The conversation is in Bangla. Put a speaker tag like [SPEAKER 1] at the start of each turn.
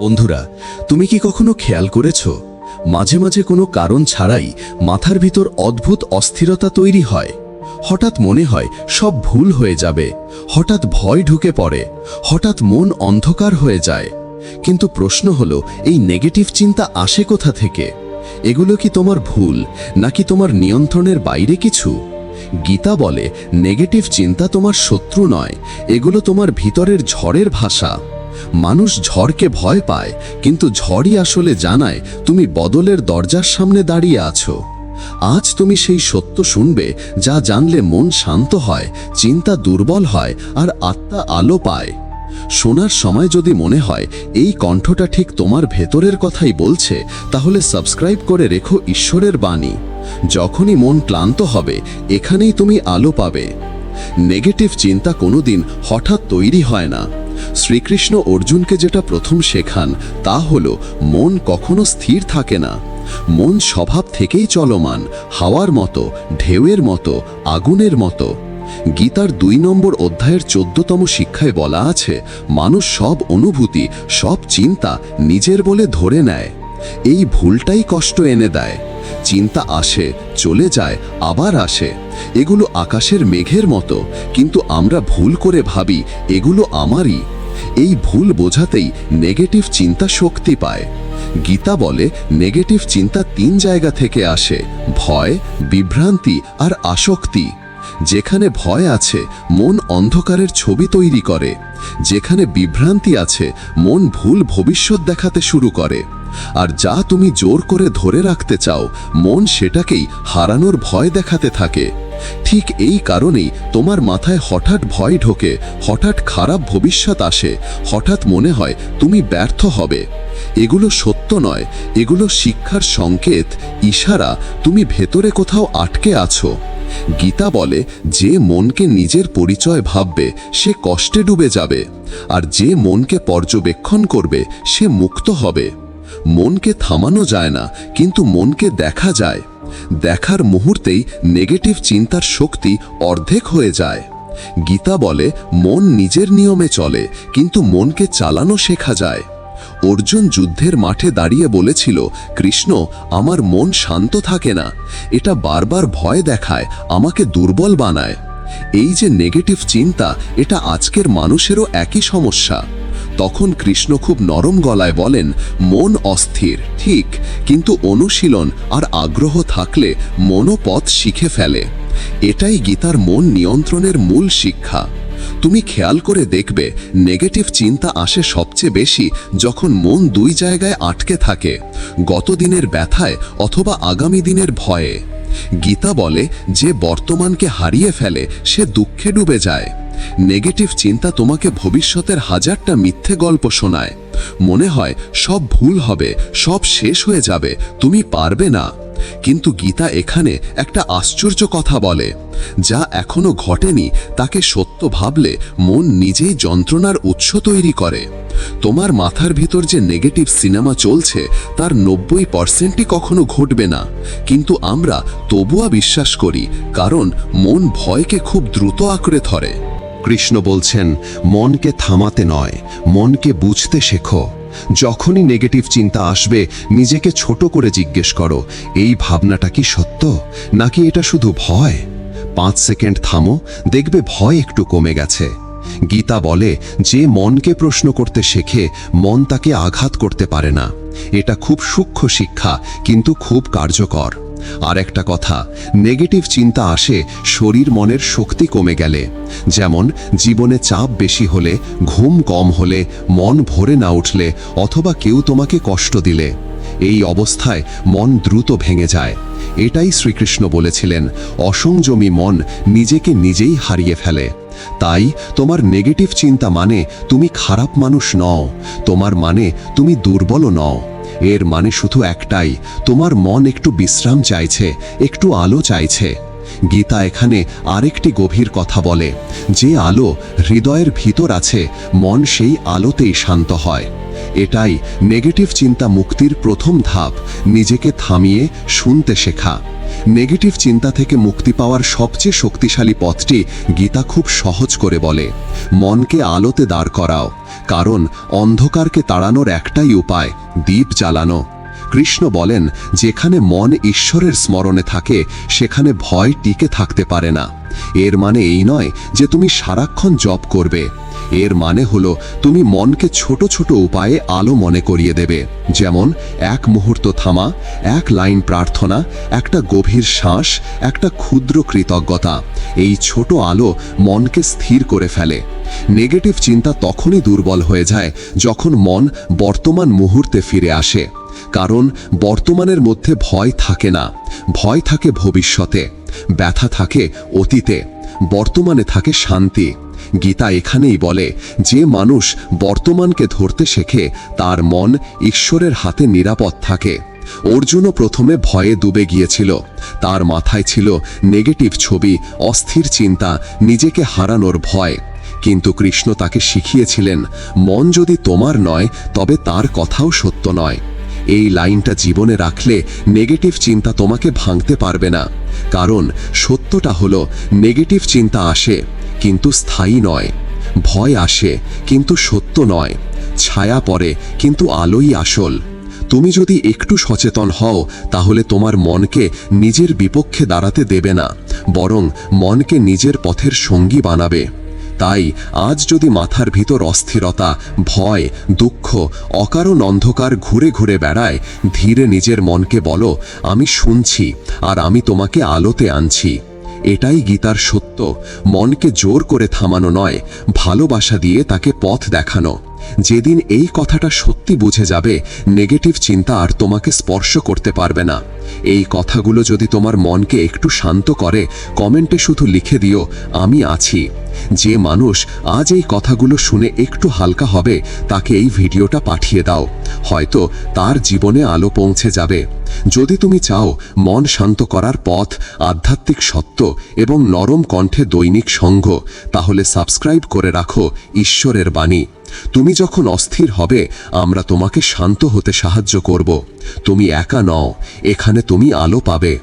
[SPEAKER 1] বন্ধুরা, তুমি কি কখনো খেয়াল করেছ? মাঝে মাঝে কোনো কারণ ছাড়াই মাথার ভিতর অদ্ভুত অস্থিরতা তৈরি হয়। হঠাৎ মনে হয় সব ভুল হয়ে যাবে। হঠাৎ ভয় ঢুকে পড়ে। হঠাৎ মন অন্ধকার হয়ে যায়। কিন্তু প্রশ্ন হলো, এই নেগেটিভ চিন্তা আসে কোথা থেকে? এগুলো কি তোমার ভুল, নাকি তোমার নিয়ন্ত্রণের বাইরে কিছু? গীতা বলে, নেগেটিভ চিন্তা তোমার শত্রু নয়, এগুলো তোমার ভিতরের ঝড়ের ভাষা। মানুষ ঝড়কে ভয় পায়, কিন্তু ঝড়ই আসলে জানায় তুমি বদলের দরজার সামনে দাঁড়িয়ে আছো। আজ তুমি সেই সত্য শুনবে, যা জানলে মন শান্ত হয়, চিন্তা দুর্বল হয়, আর আত্মা আলো পায়। শোনার সময় যদি মনে হয়, এই কণ্ঠটা ঠিক তোমার ভেতরের কথাই বলছে, তাহলে সাবস্ক্রাইব করে রেখো ঈশ্বরের বাণী। যখনই মন ক্লান্ত হবে, এখানেই তুমি আলো পাবে। নেগেটিভ চিন্তা কোনোদিন হঠাৎ তৈরি হয় না। শ্রীকৃষ্ণ অর্জুনকে যেটা প্রথম শেখান, তা হল মন কখনো স্থির থাকে না। মন স্বভাব থেকেই চলমান, হাওয়ার মতো, ঢেউয়ের মতো, আগুনের মতো। গীতার দুই নম্বর অধ্যায়ের চোদ্দতম শিক্ষায় বলা আছে, মানুষ সব অনুভূতি, সব চিন্তা নিজের বলে ধরে নেয়। এই ভুলটাই কষ্ট এনে দেয়। চিন্তা আসে, চলে যায়, আবার আসে। এগুলো আকাশের মেঘের মতো, কিন্তু আমরা ভুল করে ভাবি, এগুলো আমারই। এই ভুল বোঝাতেই নেগেটিভ চিন্তা শক্তি পায়। গীতা বলে নেগেটিভ চিন্তা তিন জায়গা থেকে আসে, ভয়, বিভ্রান্তি আর আসক্তি। যেখানে ভয় আছে, মন অন্ধকারের ছবি তৈরি করে। যেখানে বিভ্রান্তি আছে, মন ভুল ভবিষ্যৎ দেখাতে শুরু করে। আর যা তুমি জোর করে ধরে রাখতে চাও, মন সেটাকেই হারানোর ভয় দেখাতে থাকে। ঠিক এই কারণেই তোমার মাথায় হঠাৎ ভয় ঢোকে, হঠাৎ খারাপ ভবিষ্যৎ আসে, হঠাৎ মনে হয় তুমি ব্যর্থ হবে। এগুলো সত্য নয়, এগুলো শিক্ষার সংকেত, ইশারা, তুমি ভেতরে কোথাও আটকে আছো। গীতা বলে, যে মনকে নিজের পরিচয় ভাববে, সে কষ্টে ডুবে যাবে, আর যে মনকে পর্যবেক্ষণ করবে, সে মুক্ত হবে। মনকে থামানো যায় না, কিন্তু মনকে দেখা যায়। দেখার মুহূর্তেই নেগেটিভ চিন্তার শক্তি অর্ধেক হয়ে যায়। গীতা বলে, মন নিজের নিয়মে চলে, কিন্তু মনকে চালানো শেখা যায়। অর্জুন যুদ্ধের মাঠে দাঁড়িয়ে বলেছিল, কৃষ্ণ, আমার মন শান্ত থাকে না। এটা বারবার ভয় দেখায়, আমাকে দুর্বল বানায়। এই যে নেগেটিভ চিন্তা, এটা আজকের মানুষেরও একই সমস্যা। তখন কৃষ্ণ খুব নরম গলায় বলেন, মন অস্থির, ঠিক, কিন্তু অনুশীলন আর আগ্রহ থাকলে মনোপথ শিখে ফেলে। এটাই গীতার মন নিয়ন্ত্রণের মূল শিক্ষা। তুমি খেয়াল করে দেখবে, নেগেটিভ চিন্তা আসে সবচেয়ে বেশি যখন মন দুই জায়গায় আটকে থাকে গত দিনের ব্যথায় অথবা আগামী দিনের ভয়ে। গীতা বলে, যে বর্তমানকে হারিয়ে ফেলে, সে দুঃখে ডুবে যায়। নেগেটিভ চিন্তা তোমাকে ভবিষ্যতের হাজারটা মিথ্যে গল্প শোনায়। মনে হয় সব ভুল হবে, সব শেষ হয়ে যাবে, তুমি পারবে না। কিন্তু গীতা এখানে একটা আশ্চর্য কথা বলে, যা এখনও ঘটেনি, তাকে সত্য ভাবলে মন নিজেই যন্ত্রণার উৎস তৈরি করে। তোমার মাথার ভিতর যে নেগেটিভ সিনেমা চলছে, তার নব্বই পার্সেন্টই কখনো ঘটবে না। কিন্তু আমরা তবুয়া বিশ্বাস করি, কারণ মন ভয়কে খুব দ্রুত আঁকড়ে ধরে।
[SPEAKER 2] কৃষ্ণ বলছেন, মনকে থামাতে নয়, মনকে বুঝতে শেখো। যখনই নেগেটিভ চিন্তা আসবে, নিজেকে ছোট করে জিজ্ঞেস করো, এই ভাবনাটা কি সত্য? নাকি এটা শুধু ভয়? পাঁচ সেকেন্ড থামো, দেখবে ভয় একটু কমে গেছে। গীতা বলে, যে মনকে প্রশ্ন করতে শেখে, মন তাকে আঘাত করতে পারে না। এটা খুব সূক্ষ্ম শিক্ষা, কিন্তু খুব কার্যকর। আর একটা কথা নেগেটিভ চিন্তা আসে শরীর মনের শক্তি কমে গেলে। যেমন, জীবনে চাপ বেশি হলে, ঘুম কম হলে, মন ভরে না উঠলে, অথবা কেউ তোমাকে কষ্ট দিলে। এই অবস্থায় মন দ্রুত ভেঙে যায়। এটাই শ্রীকৃষ্ণ বলেছিলেন, অসংযমী মন নিজেকে নিজেই হারিয়ে ফেলে। তাই তোমার নেগেটিভ চিন্তা মানে তুমি খারাপ মানুষ নও, তোমার মানে তুমি দুর্বলও নও। এর মানে শুধু একটাই, তোমার মন একটু বিশ্রাম চাইছে, একটু আলো চাইছে। গীতা এখানে আরেকটি গভীর কথা বলে, যে আলো হৃদয়ের ভিতর আছে, মন সেই আলোতেই শান্ত হয়। এটাই নেগেটিভ চিন্তা মুক্তির প্রথম ধাপ। নিজেকে থামিয়ে শুনতে শেখা। নেগেটিভ চিন্তা থেকে মুক্তি পাওয়ার সবচেয়ে শক্তিশালী পথটি গীতা খুব সহজ করে বলে, মনকে আলোতে দাঁড় করাও। কারণ অন্ধকারকে তাড়ানোর একটাই উপায়, দ্বীপ জ্বালানো। কৃষ্ণ বলেন, যেখানে মন ঈশ্বরের স্মরণে থাকে, সেখানে ভয় টিকে থাকতে পারে না। এর মানে এই নয় যে তুমি সারাক্ষণ জপ করবে। এর মানে হলো, তুমি মনকে ছোট ছোট উপায়ে আলো মনে করিয়ে দেবে। যেমন, এক মুহূর্ত থামা, এক লাইন প্রার্থনা, একটা গভীর শ্বাস, একটা ক্ষুদ্র কৃতজ্ঞতা। এই ছোট আলো মনকে স্থির করে ফেলে। নেগেটিভ চিন্তা তখনই দুর্বল হয়ে যায় যখন মন বর্তমান মুহূর্তে ফিরে আসে। কারণ বর্তমানের মধ্যে ভয় থাকে না। ভয় থাকে ভবিষ্যতে, ব্যথা থাকে অতীতে, বর্তমানে থাকে শান্তি। গীতা এখানেই বলে, যে মানুষ বর্তমানকে ধরতে শেখে, তার মন ঈশ্বরের হাতে নিরাপদ থাকে। অর্জুনও প্রথমে ভয়ে ডুবে গিয়েছিল। তার মাথায় ছিল নেগেটিভ ছবি, অস্থির চিন্তা, নিজেকে হারানোর ভয়। কিন্তু কৃষ্ণ তাকে শিখিয়েছিলেন, মন যদি তোমার নয়, তবে তার কথাও সত্য নয়। এই লাইনটা জীবনে রাখলে নেগেটিভ চিন্তা তোমাকে ভাঙতে পারবে না। কারণ সত্যটা হলো নেগেটিভ চিন্তা আসে, কিন্তু স্থায়ী নয়। ভয় আসে, কিন্তু সত্য নয়। ছায়া পড়ে, কিন্তু আলোই আসল। তুমি যদি একটু সচেতন হও, তাহলে তোমার মনকে নিজের বিপক্ষে দাঁড়াতে দেবে না, বরং মনকে নিজের পথের সঙ্গী বানাবে। তাই আজ যদি মাথার ভিতর অস্থিরতা, ভয়, দুঃখ, অকারণ অন্ধকার ঘুরে ঘুরে বেড়ায়, ধীরে নিজের মনকে বলো, আমি শুনছি আর আমি তোমাকে আলোতে আনছি। এটাই গীতার সত্য। মনকে জোর করে থামানো নয়, ভালোবাসা দিয়ে তাকে পথ দেখানো। যেদিন এই কথাটা সত্যি বুঝে যাবে, নেগেটিভ চিন্তা আর তোমাকে স্পর্শ করতে পারবে না। এই কথাগুলো যদি তোমার মনকে একটু শান্ত করে, কমেন্টে শুধু লিখে দিও, আমি আছি। যে মানুষ আজ এই কথাগুলো শুনে একটু হালকা হবে, তাকে এই ভিডিওটা পাঠিয়ে দাও। হয়তো তার জীবনে আলো পৌঁছে যাবে। যদি তুমি চাও মন শান্ত করার পথ, আধ্যাত্মিক সত্য এবং নরম কণ্ঠে দৈনিক সঙ্গ, তাহলে সাবস্ক্রাইব করে রাখো ঈশ্বরের বাণী। তুমি যখন অস্থির হবে, আমরা তোমাকে শান্ত হতে সাহায্য করব। তুমি একা নও, এখানে তুমি আলো পাবে।